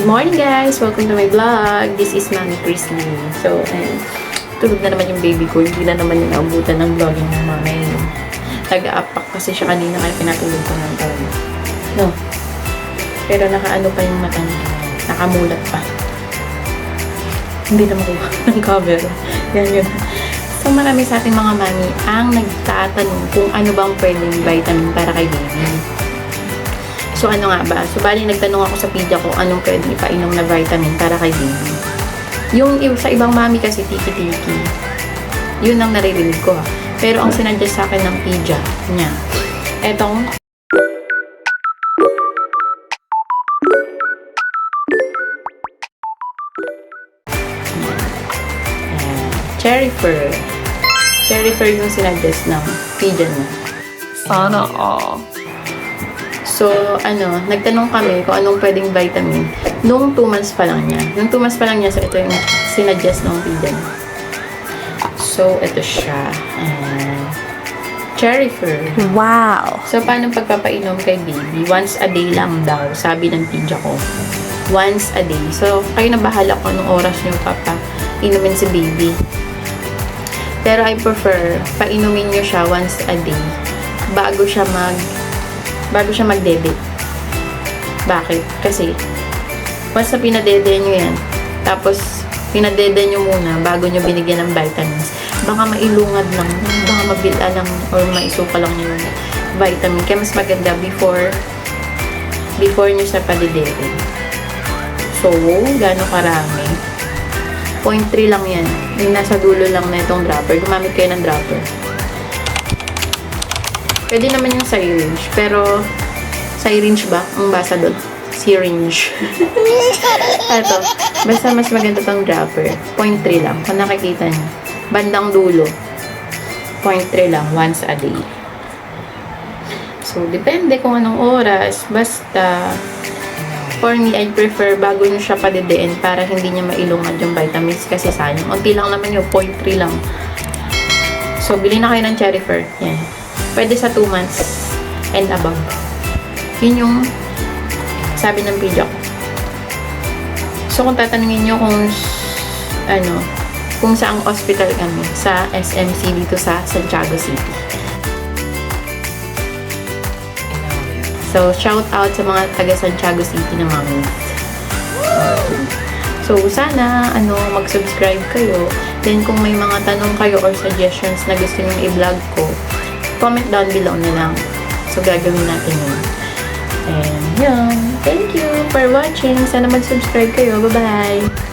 Good morning guys! Welcome to my vlog. This is Mami Christy. So, ayun. Tulog na naman yung baby ko. Hindi na naman yung naabutan ng vlogging ng mama yun. Nag-aapak kasi siya kanina kaya pinatulog ko ng talaga. No. Pero nakaano pa yung mata niya. Nakamulat pa. Hindi na makuha ng cover. Yan yun. So, marami sa ating mga mami ang nagtatanong kung ano bang pwedeng vitamin para kay baby. So, ano nga ba? So, bali, nagtanong ako sa pedia ko anong pwede ipainom na vitamin para kay baby. Yung sa ibang mami kasi, tiki-tiki. Yun ang naririnig ko. Pero ang sinadjust sa akin ng pedia niya, etong. Cherry fur. Cherry fur yung sinadjust ng pedia niya. Sana all. So, ano, nagtanong kami kung anong pwedeng vitamin nung 2 months pa lang niya. Nung 2 months pa lang niya, so ito yung sinadjust ng vegan. So, ito siya. Ayan. Cherry fur. Wow. So, paano pagpapainom kay baby? Once a day lang daw, sabi ng pidya ko. Once a day. So, kayo na bahala kung anong oras nyo papainumin si baby. Pero I prefer, painumin nyo siya once a day bago siya mag bago siya magdede. Bakit? Kasi, once na pinadede nyo yan, tapos pinadede nyo muna bago nyo binigyan ng vitamins, baka mailungad lang, baka mabila lang, or maisuka lang nyo yung vitamin. Kaya mas maganda before before nyo sa padedede. So, gano'ng karami? 0.3 lang yan. Yung nasa dulo lang na itong dropper. Gumamit kayo ng dropper. Pwede naman yung syringe. Pero, syringe ba? Ang basa doon. Syringe. Ito. Basta mas maganda tong dropper. 0.3 lang. Kung nakikita niyo. Bandang dulo. 0.3 lang. Once a day. So, depende kung anong oras. Basta, for me, I prefer bago nyo siya padedein para hindi niya mailungad yung vitamins kasi sayang. Unti lang naman yung 0.3 lang. So, bili na kayo ng cherry fur. Yan. Pwede sa 2 months and above. Yun yung sabi ng video ko. So, kung tatanungin nyo kung ano, kung saang hospital kami sa SMC dito sa Santiago City. So, shout out sa mga taga Santiago City na mami. So, sana, ano, mag-subscribe kayo. Then, kung may mga tanong kayo or suggestions na gusto nyo i-vlog ko, comment down below na lang. So, gagawin natin yun. And, yun. Thank you for watching. Sana mag-subscribe kayo. Bye-bye!